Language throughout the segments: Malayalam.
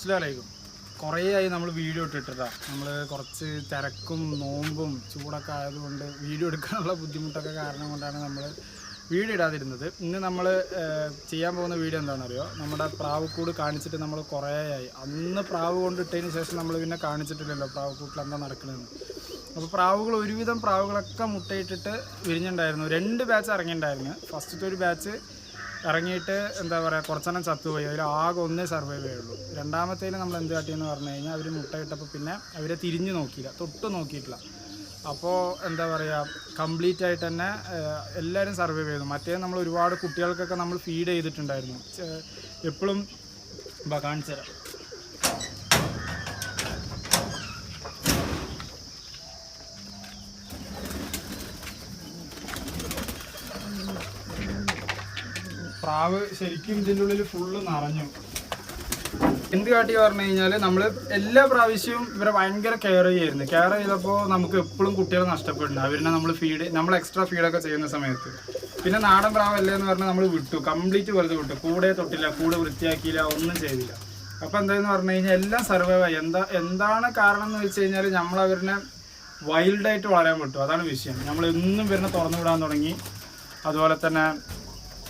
അസ്സലാമലൈക്കും കുറേ ആയി നമ്മൾ വീഡിയോ ഇട്ടിട്ടാ നമ്മൾ കുറച്ച് തിരക്കും നോമ്പും ചൂടൊക്കെ ആയതുകൊണ്ട് വീഡിയോ എടുക്കാനുള്ള ബുദ്ധിമുട്ടൊക്കെ കാരണം കൊണ്ടാണ് നമ്മൾ വീഡിയോ ഇടാതിരുന്നത്. ഇന്ന് നമ്മൾ ചെയ്യാൻ പോകുന്ന വീഡിയോ എന്താണെന്നറിയോ? നമ്മുടെ പ്രാവുക്കൂട് കാണിച്ചിട്ട് നമ്മൾ കുറേ ആയി. അന്ന് പ്രാവ് കൊണ്ടിട്ടതിന് ശേഷം നമ്മൾ പിന്നെ കാണിച്ചിട്ടില്ലല്ലോ പ്രാവുക്കൂട്ടിൽ എന്താ നടക്കണമെന്ന് അപ്പോൾ പ്രാവുകൾ ഒരുവിധം പ്രാവുകളൊക്കെ മുട്ടയിട്ടിട്ട് വിരിഞ്ഞിട്ടുണ്ടായിരുന്നു രണ്ട് ബാച്ച് ഇറങ്ങിയിട്ടുണ്ടായിരുന്നു ഫസ്റ്റത്തെ ഒരു ബാച്ച് ഇറങ്ങിയിട്ട് എന്താ പറയുക കുറച്ചെണ്ണം ചത്തുപോയി. അവർ ആകെ ഒന്നേ സർവൈവ് ചെയ്യുള്ളൂ. രണ്ടാമത്തേൽ നമ്മൾ എന്ത് കാട്ടിയെന്ന് പറഞ്ഞു കഴിഞ്ഞാൽ അവർ മുട്ടയിട്ടപ്പോൾ പിന്നെ അവരെ തിരിഞ്ഞു നോക്കിയില്ല. തൊട്ട് നോക്കിയിട്ടില്ല. അപ്പോൾ എന്താ പറയുക കംപ്ലീറ്റ് ആയിട്ട് തന്നെ എല്ലാവരും സർവൈവ് ചെയ്തു. മറ്റേ നമ്മൾ ഒരുപാട് കുട്ടികൾക്കൊക്കെ നമ്മൾ ഫീഡ് ചെയ്തിട്ടുണ്ടായിരുന്നു. എപ്പോഴും കാണിച്ചു തരാം പ്രാവ് ശരിക്കും ഇതിന്റെ ഉള്ളിൽ ഫുള്ള് നിറഞ്ഞു. എന്ത് കാട്ടി പറഞ്ഞു കഴിഞ്ഞാൽ നമ്മൾ എല്ലാ പ്രാവശ്യവും ഇവരെ ഭയങ്കര കെയർ ചെയ്യായിരുന്നു. കെയർ ചെയ്തപ്പോൾ നമുക്ക് എപ്പോഴും കുട്ടികളെ നഷ്ടപ്പെടുന്നു അവരിനെ നമ്മൾ ഫീഡ് നമ്മൾ എക്സ്ട്രാ ഫീഡൊക്കെ ചെയ്യുന്ന സമയത്ത്. പിന്നെ നാടൻ പ്രാവല്ലേ എന്ന് പറഞ്ഞാൽ നമ്മൾ വിട്ടു. കംപ്ലീറ്റ് വെറുതെ വിട്ടു. കൂടെ തൊട്ടില്ല കൂടെ വൃത്തിയാക്കിയില്ല ഒന്നും ചെയ്തില്ല. അപ്പോൾ എന്താന്ന് പറഞ്ഞു കഴിഞ്ഞാൽ എല്ലാം സർവൈവ് ആയി. എന്താ എന്താണ് കാരണം എന്ന് വെച്ച് കഴിഞ്ഞാൽ നമ്മൾ അവരിനെ വൈൽഡായിട്ട് വളരാൻ വിട്ടു അതാണ് വിഷയം. നമ്മൾ എന്നും വരുന്ന തുറന്നു വിടാൻ തുടങ്ങി. അതുപോലെ തന്നെ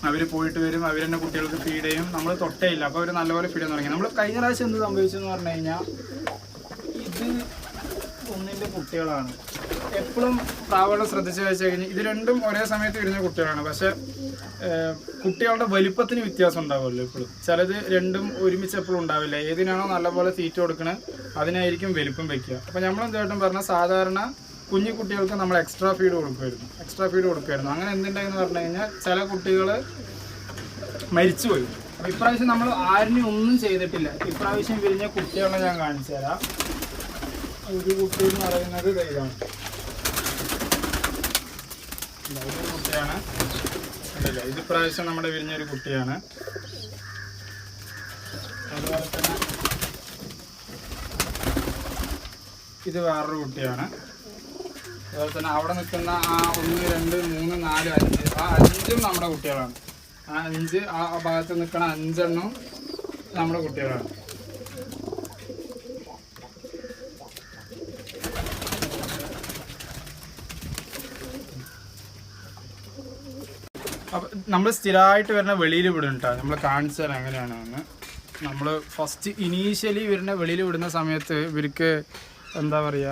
അവർ പോയിട്ട് വരും അവർ തന്നെ കുട്ടികൾക്ക് ഫീഡ് ചെയ്യും. നമ്മൾ തൊട്ടേയില്ല. അപ്പോൾ അവർ നല്ലപോലെ ഫീഡ് ചെയ്യാൻ തുടങ്ങി. നമ്മൾ കഴിഞ്ഞ പ്രാവശ്യം എന്ത് സംഭവിച്ചെന്ന് പറഞ്ഞു കഴിഞ്ഞാൽ ഇത് ഒന്നിന്റെ കുട്ടികളാണ്. എപ്പോഴും പ്രാവുകളെ ശ്രദ്ധിച്ച് വെച്ച് കഴിഞ്ഞാൽ ഇത് രണ്ടും ഒരേ സമയത്ത് വരുന്ന കുട്ടികളാണ്. പക്ഷേ കുട്ടികളുടെ വലിപ്പത്തിന് വ്യത്യാസം ഉണ്ടാവുമല്ലോ എപ്പോഴും ചിലത് രണ്ടും ഒരുമിച്ച് എപ്പോഴും ഉണ്ടാവില്ല. ഏതിനാണോ നല്ലപോലെ തീറ്റ കൊടുക്കണത് അതിനായിരിക്കും വലിപ്പം വെക്കുക. അപ്പോൾ നമ്മൾ എന്തായിട്ടും പറഞ്ഞാൽ സാധാരണ കുഞ്ഞു കുട്ടികൾക്ക് നമ്മൾ എക്സ്ട്രാ ഫീഡ് കൊടുക്കുമായിരുന്നു. എക്സ്ട്രാ ഫീഡ് കൊടുക്കുമായിരുന്നു. അങ്ങനെ എന്തുണ്ടായെന്ന് പറഞ്ഞു കഴിഞ്ഞാൽ ചില കുട്ടികൾ മരിച്ചുപോയി അപ്പോൾ ഇപ്രാവശ്യം നമ്മൾ ആരിനും ഒന്നും ചെയ്തിട്ടില്ല. ഇപ്രാവശ്യം വിരിഞ്ഞ കുട്ടികളെ ഞാൻ കാണിച്ചു തരാം. ഒരു കുട്ടി എന്ന് പറയുന്നത് ഇതാണ്. കുട്ടിയാണ്. കണ്ടില്ലേ? ഇത് പ്രാവശ്യം നമ്മുടെ വിരിഞ്ഞൊരു കുട്ടിയാണ്. അതുപോലെ തന്നെ ഇത് വേറൊരു കുട്ടിയാണ്. അതുപോലെ തന്നെ അവിടെ നിൽക്കുന്ന ആ ഒന്ന് രണ്ട് മൂന്ന് നാല് അഞ്ച്. ആ അഞ്ചും നമ്മുടെ കുട്ടികളാണ്. ആ അഞ്ച് ആ ഭാഗത്ത് നിൽക്കുന്ന അഞ്ചെണ്ണം നമ്മുടെ കുട്ടികളാണ്. അപ്പം നമ്മൾ സ്ഥിരമായിട്ട് വരുന്ന വെളിയിൽ വിടും കേട്ടോ നമ്മൾ കാണിച്ചു തരാം എങ്ങനെയാണെന്ന്. നമ്മൾ ഫസ്റ്റ് ഇനീഷ്യലി വരുന്ന വെളിയിൽ വിടുന്ന സമയത്ത് ഇവർക്ക് എന്താ പറയുക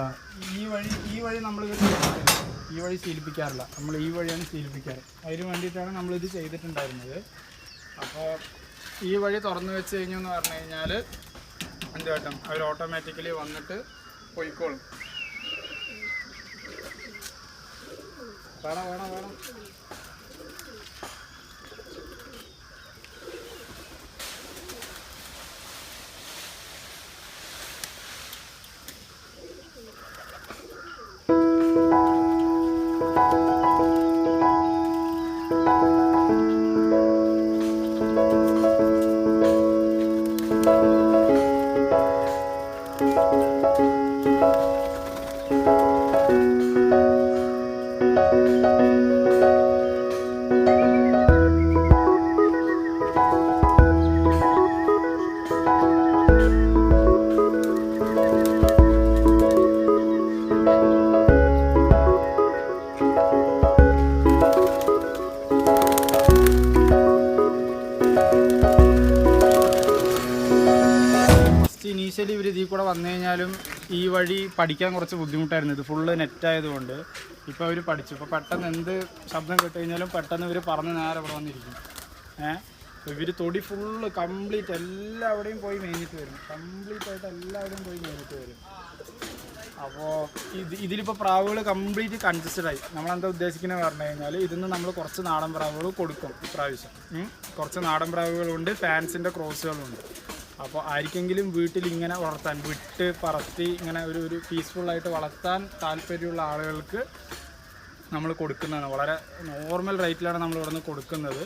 ഈ വഴി ഈ വഴി നമ്മൾ ഈ വഴി ശീലിപ്പിക്കാറില്ല. നമ്മൾ ഈ വഴിയാണ് ശീലിപ്പിക്കാറ്. അതിന് വേണ്ടിയിട്ടാണ് നമ്മളിത് ചെയ്തിട്ടുണ്ടായിരുന്നത്. അപ്പോൾ ഈ വഴി തുറന്നു വെച്ച് കഴിഞ്ഞു എന്ന് പറഞ്ഞു കഴിഞ്ഞാൽ എന്ത് കേട്ടോ അവർ ഓട്ടോമാറ്റിക്കലി വന്നിട്ട് പോയിക്കോളും. വേണം വേണം വേണം. ഫസ്റ്റ് ഇനീഷ്യലി ഇവർ ഇതിൽ കൂടെ വന്നു കഴിഞ്ഞാലും ഈ വഴി പഠിക്കാൻ കുറച്ച് ബുദ്ധിമുട്ടായിരുന്നു. ഇത് ഫുള്ള് നെറ്റായതുകൊണ്ട് ഇപ്പോൾ അവർ പഠിച്ചു. ഇപ്പോൾ പെട്ടെന്ന് എന്ത് ശബ്ദം കേട്ട് കഴിഞ്ഞാലും പെട്ടെന്ന് ഇവർ പറഞ്ഞ് നേരെ ഇവിടെ വന്നിരിക്കും. ഏഹ് ഇവർ തൊടി ഫുള്ള് കംപ്ലീറ്റ് എല്ലാവിടെയും പോയി മേഞ്ഞിട്ട് വരും. കംപ്ലീറ്റ് ആയിട്ട് എല്ലാവിടെയും പോയി മേഞ്ഞിട്ട് വരും. അപ്പോൾ ഇത് ഇതിലിപ്പോൾ പ്രാവുകൾ കംപ്ലീറ്റ് കൺസിസ്റ്റഡ് ആയി. നമ്മളെന്താ ഉദ്ദേശിക്കുന്നത് പറഞ്ഞു കഴിഞ്ഞാൽ ഇതിന്ന് നമ്മൾ കുറച്ച് നാടൻ പ്രാവുകൾ കൊടുക്കും ഇപ്രാവശ്യം. കുറച്ച് നാടൻ പ്രാവുകളുണ്ട് ഫാൻസിന്റെ ക്രോസുകളുണ്ട് അപ്പോൾ ആർക്കെങ്കിലും വീട്ടിൽ ഇങ്ങനെ വളർത്താൻ വിട്ട് പറത്തി ഇങ്ങനെ ഒരു ഒരു പീസ്ഫുള്ളായിട്ട് വളർത്താൻ താല്പര്യമുള്ള ആളുകൾക്ക് നമ്മൾ കൊടുക്കുന്നതാണ്. വളരെ നോർമൽ റേറ്റിലാണ് നമ്മൾ ഇവിടെ നിന്ന് കൊടുക്കുന്നത്.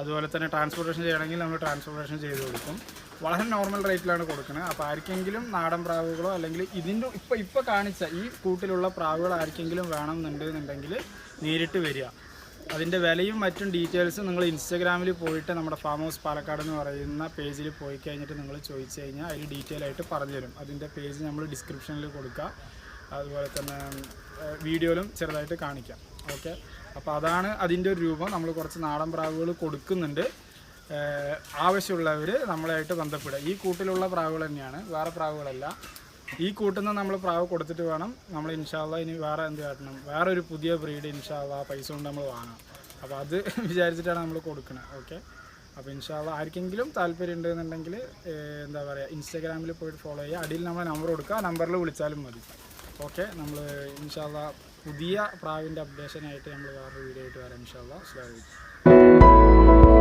അതുപോലെ തന്നെ ട്രാൻസ്പോർട്ടേഷൻ ചെയ്യണമെങ്കിൽ നമ്മൾ ട്രാൻസ്പോർട്ടേഷൻ ചെയ്ത് കൊടുക്കും. വളരെ നോർമൽ റേറ്റിലാണ് കൊടുക്കുന്നത്. അപ്പോൾ ആർക്കെങ്കിലും നാടൻ പ്രാവുകളോ അല്ലെങ്കിൽ ഇതിന്റെ ഇപ്പോൾ ഇപ്പോൾ കാണിച്ച ഈ കൂട്ടിലുള്ള പ്രാവുകൾ ആർക്കെങ്കിലും വേണമെന്നുണ്ടെന്നുണ്ടെങ്കിൽ നേരിട്ട് വരിക. അതിന്റെ വിലയും മറ്റും ഡീറ്റെയിൽസും നിങ്ങൾ ഇൻസ്റ്റാഗ്രാമിൽ പോയിട്ട് നമ്മുടെ ഫാം ഹൗസ് പാലക്കാട് എന്ന് പറയുന്ന പേജിൽ പോയി കഴിഞ്ഞിട്ട് നിങ്ങൾ ചോദിച്ചു കഴിഞ്ഞാൽ അതിൽ ഡീറ്റെയിൽ ആയിട്ട് പറഞ്ഞു തരും. അതിന്റെ പേജ് നമ്മൾ ഡിസ്ക്രിപ്ഷനിൽ കൊടുക്കുക അതുപോലെ തന്നെ വീഡിയോയിലും ചെറുതായിട്ട് കാണിക്കാം. ഓക്കെ? അപ്പോൾ അതാണ് അതിന്റെ ഒരു രൂപം. നമ്മൾ കുറച്ച് നാടൻ പ്രാവുകൾ കൊടുക്കുന്നുണ്ട്. ആവശ്യമുള്ളവർ നമ്മളായിട്ട് ബന്ധപ്പെടുക. ഈ കൂട്ടിലുള്ള പ്രാവുകൾ തന്നെയാണ്. വേറെ പ്രാവുകളല്ല. ഈ കൂട്ടുന്ന നമ്മൾ പ്രാവ് കൊടുത്തിട്ട് വേണം. നമ്മൾ ഇൻഷാല്ല ഇനി വേറെ എന്ത് കാട്ടണം? വേറെ ഒരു പുതിയ ബ്രീഡ് ഇൻഷാല്ല പൈസ കൊണ്ട് നമ്മൾ വാങ്ങാം. അപ്പോൾ അത് വിചാരിച്ചിട്ടാണ് നമ്മൾ കൊടുക്കുന്നത് ഓക്കെ അപ്പോൾ ഇൻഷാല്ല ആർക്കെങ്കിലും താല്പര്യം ഉണ്ടെന്നുണ്ടെങ്കിൽ എന്താ പറയുക ഇൻസ്റ്റാഗ്രാമിൽ പോയിട്ട് ഫോളോ ചെയ്യുക. അടിയിൽ നമ്മൾ നമ്പർ കൊടുക്കുക. നമ്പറിൽ വിളിച്ചാലും മതി. ഓക്കെ നമ്മൾ ഇൻഷാല്ല പുതിയ പ്രാവിന്റെ അപ്ഡേഷനായിട്ട് നമ്മൾ വേറൊരു വീഡിയോ ആയിട്ട് വരാം ഇൻഷാല്ല അലൈക്കും.